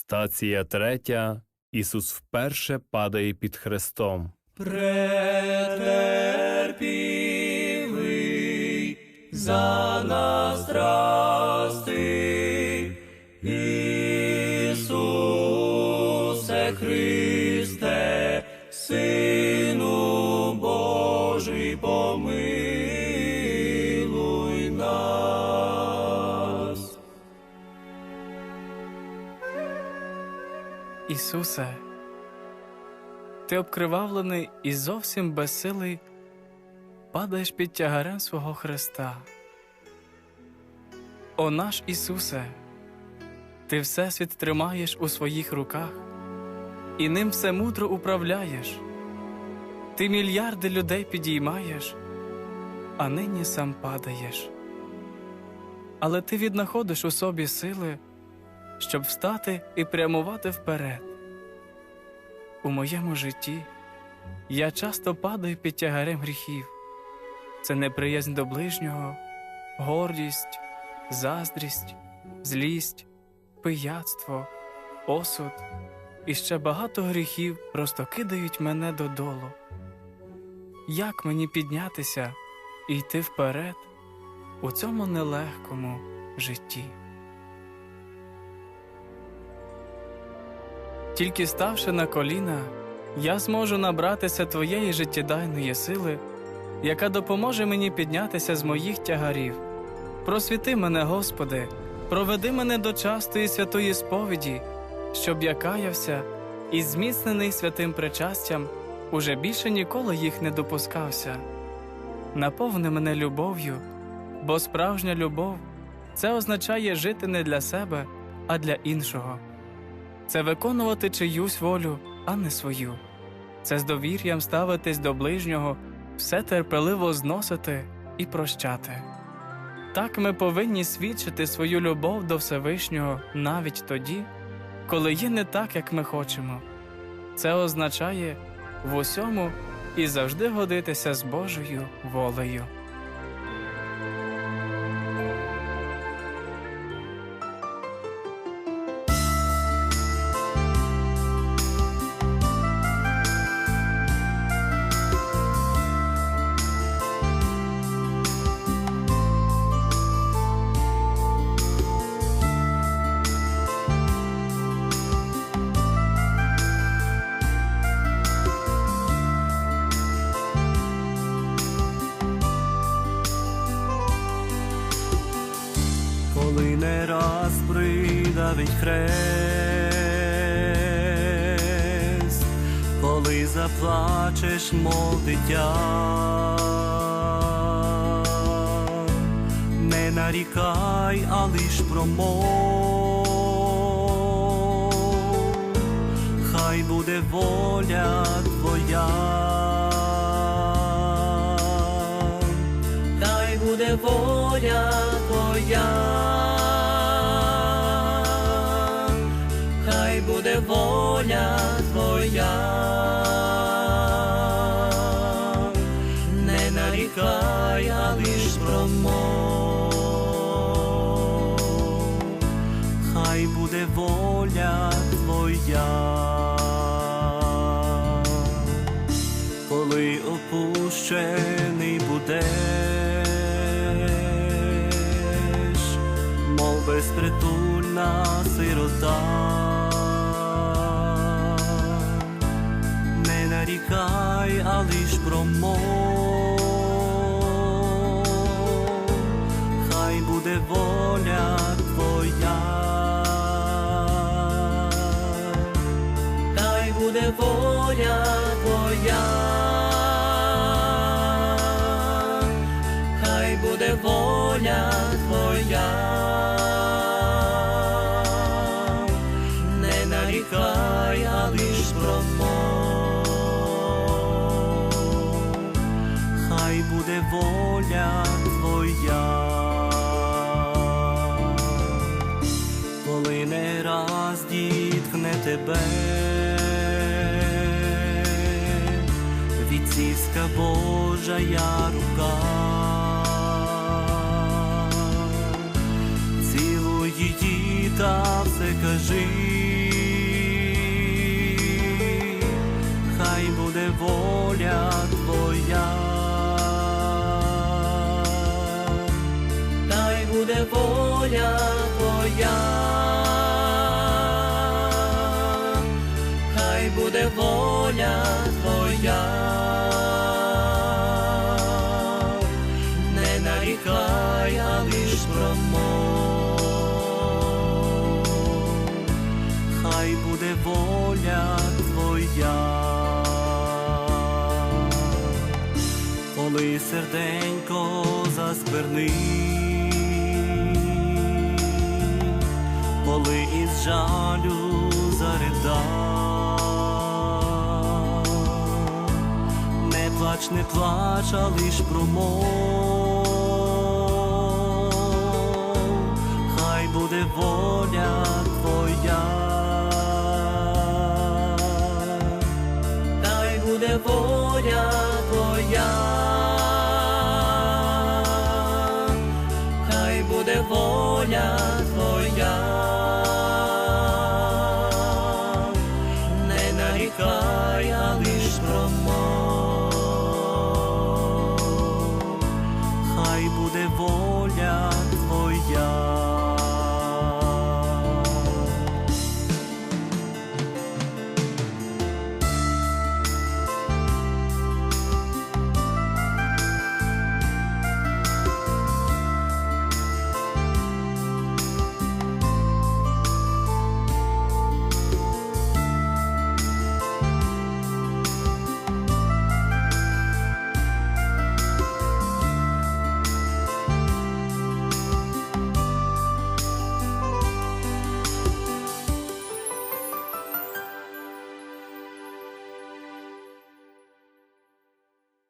Стація третя. Ісус вперше падає під хрестом. претерпівий за нас страсти, Ісусе Христе, Ісусе, ти обкривавлений і зовсім безсилий, падаєш під тягарем свого Христа. О наш Ісусе, ти Всесвіт тримаєш у своїх руках, і ним все мудро управляєш. Ти мільярди людей підіймаєш, а нині сам падаєш. Але ти віднаходиш у собі сили, щоб встати і прямувати вперед. У моєму житті я часто падаю під тягарем гріхів. Це неприязнь до ближнього, гордість, заздрість, злість, пияцтво, осуд і ще багато гріхів просто кидають мене додолу. Як мені піднятися і йти вперед у цьому нелегкому житті? Тільки ставши на коліна, я зможу набратися твоєї життєдайної сили, яка допоможе мені піднятися з моїх тягарів. Просвіти мене, Господи, проведи мене до частої святої сповіді, щоб я каявся і, зміцнений святим причастям, уже більше ніколи їх не допускався. Наповни мене любов'ю, бо справжня любов це означає жити не для себе, а для іншого. Це виконувати чиюсь волю, а не свою. Це з довір'ям ставитись до ближнього, все терпеливо зносити і прощати. Так ми повинні свідчити свою любов до Всевишнього навіть тоді, коли є не так, як ми хочемо. Це означає в усьому і завжди годитися з Божою волею. Коли не раз придавить хрест, коли заплачеш, мов дитя, не нарікай, а лиш промов, хай буде воля твоя. Не нарікай, а лиш промов, хай буде воля твоя. Коли опущений будеш, мов безпритульна сирота, нарікай, а лиш промов, хай буде воля твоя. Хай буде воля твоя, тебе, віцівська Божа я рука, цілуй її та все кажи, хай буде воля твоя, хай буде воля. Серденько заскверни, коли із жалю зарида, не плач, не плач, а лиш промов, хай буде воля твоя, хай буде воля.